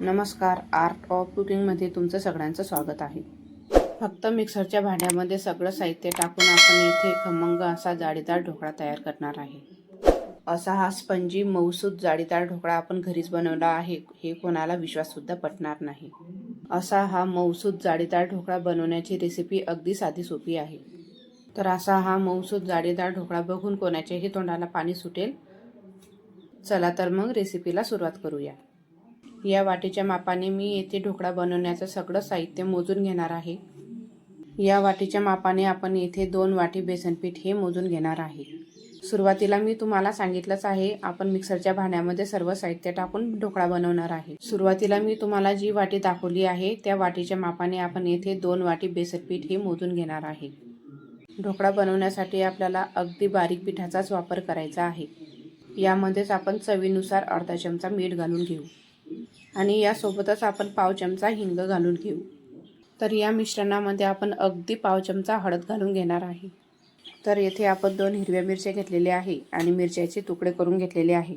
नमस्कार art of कुकिंगमध्ये तुमचं सगळ्यांचं स्वागत आहे. फक्त मिक्सरच्या भांड्यामध्ये सगळं साहित्य टाकून आपण इथे खमंग असा जाळीदार ढोकळा तयार करणार आहे. असा हा स्पंजी मऊसूद जाळीदार ढोकळा आपण घरीच बनवला आहे हे कोणाला विश्वाससुद्धा पटणार नाही. असा हा मऊसूद जाळीदार ढोकळा बनवण्याची रेसिपी अगदी साधी सोपी आहे. तर असा हा मऊसूद जाळीदार ढोकळा बघून कोणाच्याही तोंडाला पाणी सुटेल चला तर मग रेसिपीला सुरुवात करूया. या वाटीच्या मापाने मी येथे ढोकळा बनवण्याचं सगळं साहित्य मोजून घेणार आहे. या वाटीच्या मापाने आपण येथे दोन वाटी बेसनपीठ हे मोजून घेणार आहे. सुरुवातीला मी तुम्हाला सांगितलंच आहे आपण मिक्सरच्या भांड्यामध्ये सर्व साहित्य टाकून ढोकळा बनवणार आहे. सुरुवातीला मी तुम्हाला जी वाटी दाखवली आहे त्या वाटीच्या मापाने आपण येथे दोन वाटी बेसनपीठ हे मोजून घेणार आहे. ढोकळा बनवण्यासाठी आपल्याला अगदी बारीक पिठाचाच वापर करायचा आहे. यामध्येच आपण चवीनुसार अर्धा चमचा मीठ घालून घेऊ. आणि यासोबतच आपण पाव चमचा हिंग घालून घेऊ. तर या मिश्रणामध्ये आपण अगदी पाव चमचा हळद घालून घेणार आहे. तर येथे आपण दोन हिरव्या मिरच्या घेतलेल्या आहे आणि मिरच्याचे तुकडे करून घेतलेले आहे.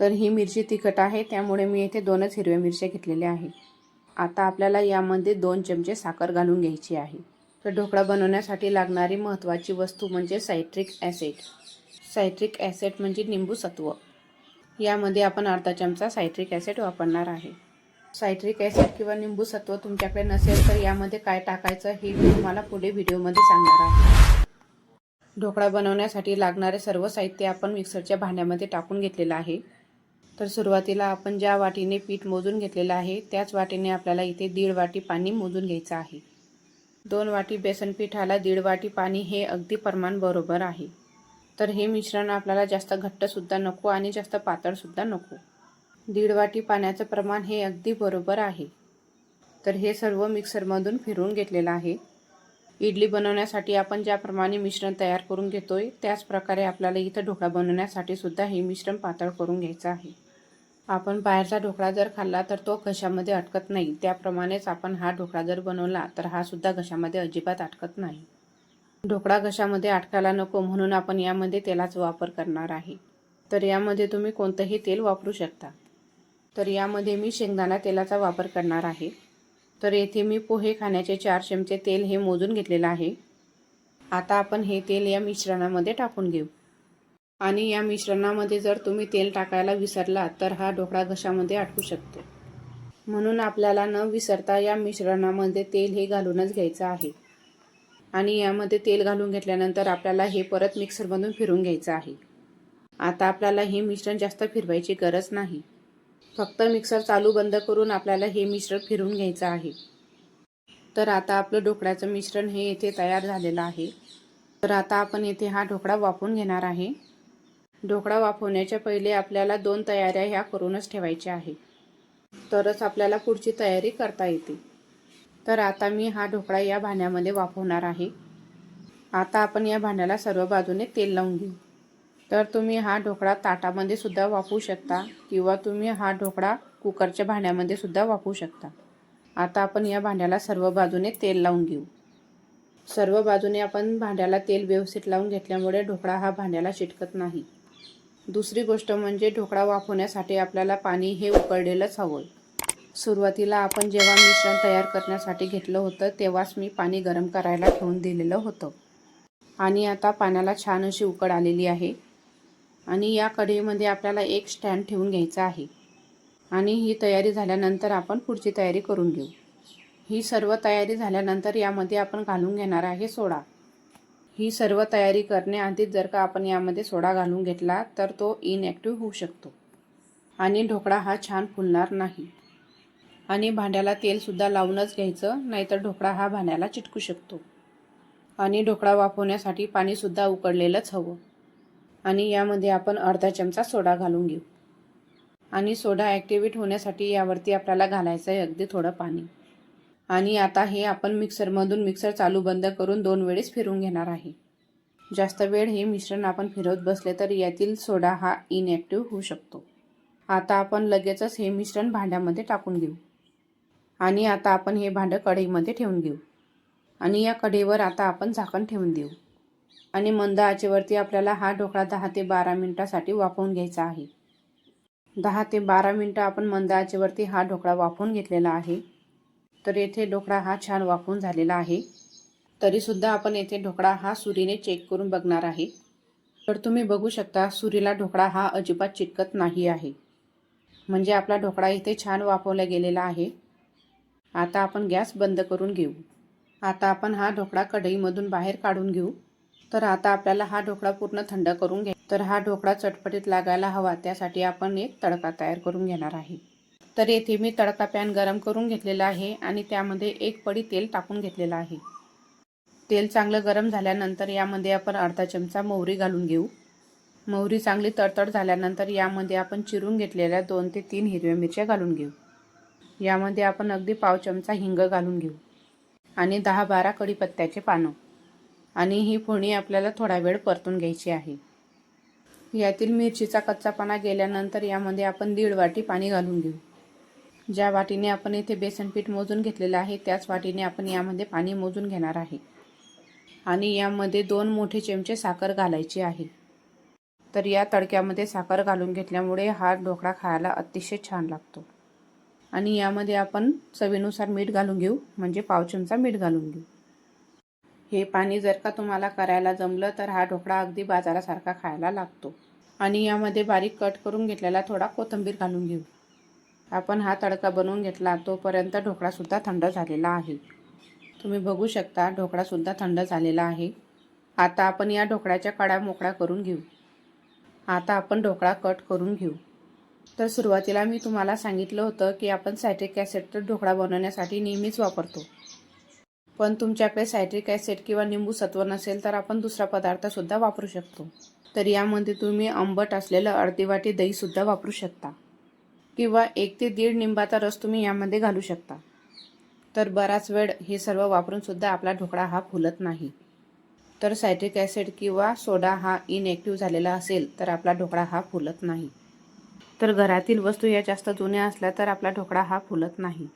तर ही मिरची तिखट आहे त्यामुळे मी येथे दोनच हिरव्या मिरच्या घेतलेल्या आहे. आता आपल्याला यामध्ये दोन चमचे साखर घालून घ्यायची आहे. तर ढोकळा बनवण्यासाठी लागणारी महत्त्वाची वस्तू म्हणजे सायट्रिक ॲसिड. सायट्रिक ॲसिड म्हणजे निंबू सत्व यामध्ये आपण अर्धा चमचा सायट्रिक ॲसिड वापरणार आहे. सायट्रिक ॲसिड किंवा निंबू सत्व तुमच्याकडे नसेल तर यामध्ये काय टाकायचं हे मी तुम्हाला पुढे व्हिडिओमध्ये सांगणार आहे. ढोकळा बनवण्यासाठी लागणारे सर्व साहित्य आपण मिक्सरच्या भांड्यामध्ये टाकून घेतलेलं आहे. तर सुरुवातीला आपण ज्या वाटीने पीठ मोजून घेतलेलं आहे त्याच वाटीने आपल्याला इथे दीड वाटी पाणी मोजून घ्यायचं आहे. दोन वाटी बेसन पिठाला दीड वाटी पाणी हे अगदी प्रमाण बरोबर आहे. तर हे मिश्रण आपल्याला जास्त घट्टसुद्धा नको आणि जास्त पातळसुद्धा नको. दीड वाटी पाण्याचं प्रमाण हे अगदी बरोबर आहे. तर हे सर्व मिक्सरमधून फिरवून घेतलेलं आहे. इडली बनवण्यासाठी आपण ज्याप्रमाणे मिश्रण तयार करून घेतोय त्याचप्रकारे आपल्याला इथं ढोकळा बनवण्यासाठी सुद्धा हे मिश्रण पातळ करून घ्यायचं आहे. आपण बाहेरचा ढोकळा जर खाल्ला तर तो घशामध्ये अटकत नाही. त्याप्रमाणेच आपण हा ढोकळा जर बनवला तर हा सुद्धा घशामध्ये अजिबात अटकत नाही. ढोकळा घशामध्ये अटकायला नको म्हणून आपण यामध्ये तेलाचा वापर करणार आहे. तर यामध्ये तुम्ही कोणतंही तेल वापरू शकता. तर यामध्ये मी शेंगदाणा तेलाचा वापर करणार आहे. तर येथे मी पोहे खाण्याचे चार चमचे तेल हे मोजून घेतलेलं आहे. आता आपण हे तेल या मिश्रणामध्ये टाकून घेऊ. आणि या मिश्रणामध्ये जर तुम्ही तेल टाकायला विसरला तर हा ढोकळा घशामध्ये अटकू शकतो. म्हणून आपल्याला न विसरता या मिश्रणामध्ये तेल हे घालूनच घ्यायचं आहे. आणि यामध्ये तेल घालून घेतल्यानंतर आपल्याला हे परत मिक्सरमधून फिरून घ्यायचं आहे. आता आपल्याला हे मिश्रण जास्त फिरवायची गरज नाही. फक्त मिक्सर चालू बंद करून आपल्याला हे मिश्रण फिरून घ्यायचं आहे. तर आता आपलं ढोकळ्याचं मिश्रण हे येथे तयार झालेलं आहे. तर आता आपण येथे हा ढोकळा वाफवून घेणार आहे. ढोकळा वाफवण्याच्या पहिले आपल्याला दोन तयाऱ्या ह्या करूनच ठेवायच्या आहे. तरच आपल्याला पुढची तयारी करता येते. तर आता मी हा ढोकळा या भांड्यामध्ये वाफवणार आहे. आता आपण या भांड्याला सर्व बाजूने तेल लावून घेऊ. तर तुम्ही हा ढोकळा ताटामध्ये सुद्धा वापरू शकता किंवा तुम्ही हा ढोकळा कुकरच्या भांड्यामध्ये सुद्धा वापरू शकता. आता आपण या भांड्याला सर्व बाजूने तेल लावून घेऊ. सर्व बाजूने आपण भांड्याला तेल व्यवस्थित लावून घेतल्यामुळे ढोकळा हा भांड्याला चिटकत नाही. दुसरी गोष्ट म्हणजे ढोकळा वाफवण्यासाठी आपल्याला पाणी हे उकळलेलंच हवं. सुरुवातीला आपण जेव्हा मिश्रण तयार करण्यासाठी घेतलं होतं तेव्हाच मी पाणी गरम करायला ठेवून दिलेलं होतं. आणि आता पाण्याला छान अशी उकड आलेली आहे. आणि या कढईमध्ये आपल्याला एक स्टँड ठेवून घ्यायचा आहे. आणि ही तयारी झाल्यानंतर आपण पुढची तयारी करून घेऊ. ही सर्व तयारी झाल्यानंतर यामध्ये आपण घालून घेणार आहे सोडा. ही सर्व तयारी करण्याआधीच जर का आपण यामध्ये सोडा घालून घेतला तर तो इनॲक्टिव्ह होऊ शकतो. आणि ढोकळा हा छान फुलणार नाही. आणि भांड्याला तेलसुद्धा लावूनच घ्यायचं नाहीतर ढोकळा हा भांड्याला चिटकू शकतो. आणि ढोकळा वाफवण्यासाठी पाणीसुद्धा उकडलेलंच हवं. आणि यामध्ये आपण अर्धा चमचा सोडा घालून घेऊ. आणि सोडा ॲक्टिवेट होण्यासाठी यावरती आपल्याला घालायचं आहे अगदी थोडं पाणी. आणि आता हे आपण मिक्सरमधून मिक्सर चालू बंद करून दोन वेळेस फिरून घेणार आहे. जास्त वेळ हे मिश्रण आपण फिरवत बसले तर यातील सोडा हा इनॲक्टिव्ह होऊ शकतो. आता आपण लगेचच हे मिश्रण भांड्यामध्ये टाकून घेऊ. आणि आता आपण हे भांडं कढईमध्ये ठेवून घेऊ. आणि या कढईवर आता आपण झाकण ठेवून देऊ. आणि मंद आचेवरती आपल्याला हा ढोकळा दहा ते बारा मिनटासाठी वाफवून घ्यायचा आहे. दहा ते बारा मिनटं आपण मंद आचेवरती हा ढोकळा वाफवून घेतलेला आहे. तर येथे ढोकळा हा छान वाफवून झालेला आहे. तरीसुद्धा आपण येथे ढोकळा हा सुरीने चेक करून बघणार आहे. तर तुम्ही बघू शकता सुरीला ढोकळा हा अजिबात चिटकत नाही आहे. म्हणजे आपला ढोकळा इथे छान वाफवला गेलेला आहे. आता आपण गॅस बंद करून घेऊ. आता आपण हा ढोकळा कढईमधून बाहेर काढून घेऊ. तर आता आपल्याला हा ढोकळा पूर्ण थंड करून घ्या. तर हा ढोकळा चटपटीत लागायला हवा. त्यासाठी आपण एक तडका तयार करून घेणार आहे. तर येथे मी तडका पॅन गरम करून घेतलेला आहे आणि त्यामध्ये एक पडी तेल टाकून घेतलेलं आहे. तेल चांगलं गरम झाल्यानंतर यामध्ये आपण अर्धा चमचा मोहरी घालून घेऊ. मोहरी चांगली तडतड झाल्यानंतर यामध्ये आपण चिरून घेतलेल्या दोन ते तीन हिरव्या मिरच्या घालून घेऊ. यामध्ये आपण अगदी पाव चमचा हिंग घालून घेऊ. आणि दहा बारा कढीपत्त्याचे पानं. आणि ही फोडणी आपल्याला थोडा वेळ परतून घ्यायची आहे. यातील मिरचीचा कच्चापणा गेल्यानंतर यामध्ये आपण दीड वाटी पाणी घालून घेऊ. ज्या वाटीने आपण इथे बेसन पीठ मोजून घेतलेलं आहे त्याच वाटीने आपण यामध्ये पाणी मोजून घेणार आहे. आणि यामध्ये दोन मोठे चमचे साखर घालायची आहे. तर या तडक्यामध्ये साखर घालून घेतल्यामुळे हा ढोकळा खायला अतिशय छान लागतो. आणि यामध्ये आपण चवीनुसार मीठ घालून घेऊ म्हणजे पाव चमचा मीठ घालून घेऊ. हे पाणी जर का तुम्हाला करायला जमलं तर हा ढोकळा अगदी बाजारासारखा खायला लागतो. आणि यामध्ये बारीक कट करून घेतलेला थोडा कोथिंबीर घालून घेऊ. आपण हा तडका बनवून घेतला तोपर्यंत ढोकळासुद्धा थंड झालेला आहे. तुम्ही बघू शकता ढोकळासुद्धा थंड झालेला आहे. आता आपण या ढोकळ्याच्या कड्या मोकळ्या करून घेऊ. आता आपण ढोकळा कट करून घेऊ. तर सुरुवातीला मी तुम्हाला सांगितलं होतं की आपण सायट्रिक ॲसिड तर ढोकळा बनवण्यासाठी नेहमीच वापरतो. पण तुमच्याकडे सायट्रिक ॲसिड किंवा निंबू सत्व नसेल तर आपण दुसरा पदार्थसुद्धा वापरू शकतो. तर यामध्ये तुम्ही आंबट असलेलं अर्धी वाटी दहीसुद्धा वापरू शकता. किंवा एक ते दीड निंबाचा रस तुम्ही यामध्ये घालू शकता. तर बराच वेळ हे सर्व वापरूनसुद्धा आपला ढोकळा हा फुलत नाही. तर सायट्रिक ॲसिड किंवा सोडा हा इनॲक्टिव्ह झालेला असेल तर आपला ढोकळा हा फुलत नाही. तर घरातील वस्तू या जास्त जुन्या असल्या तर आपला ढोकळा हा फुलत नाही.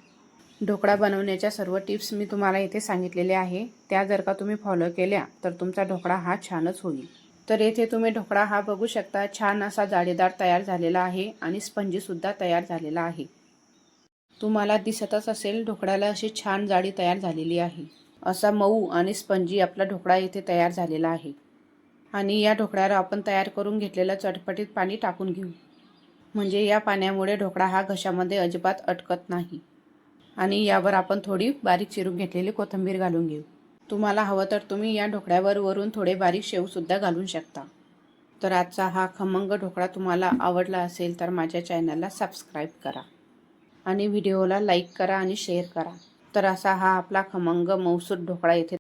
ढोकळा बनवण्याच्या सर्व टिप्स मी तुम्हाला इथे सांगितलेल्या आहे. त्या जर का तुम्ही फॉलो केल्या तर तुमचा ढोकळा हा छानच होईल. तर येथे तुम्ही ढोकळा हा बघू शकता. छान असा जाळीदार तयार झालेला आहे आणि स्पंजीसुद्धा तयार झालेला आहे. तुम्हाला दिसतच असेल ढोकळ्याला अशी छान जाळी तयार झालेली आहे. असा मऊ आणि स्पंजी आपला ढोकळा येथे तयार झालेला आहे. आणि या ढोकळ्यावर आपण तयार करून घेतलेलं चटपटीत पाणी टाकून घेऊ. म्हणजे या पाण्यामुळे ढोकळा हा घशामध्ये अजिबात अटकत नाही. आणि यावर आपण थोडी बारीक चिरून घेतलेली कोथिंबीर घालून घेऊ. तुम्हाला हवं तर तुम्ही या ढोकळ्यावर वरून थोडे बारीक शेवसुद्धा घालून शकता. तर आजचा हा खमंग ढोकळा तुम्हाला आवडला असेल तर माझ्या चॅनलला सबस्क्राईब करा. आणि व्हिडिओला लाईक करा आणि शेअर करा. तर असा हा आपला खमंग मौसूद ढोकळा येथे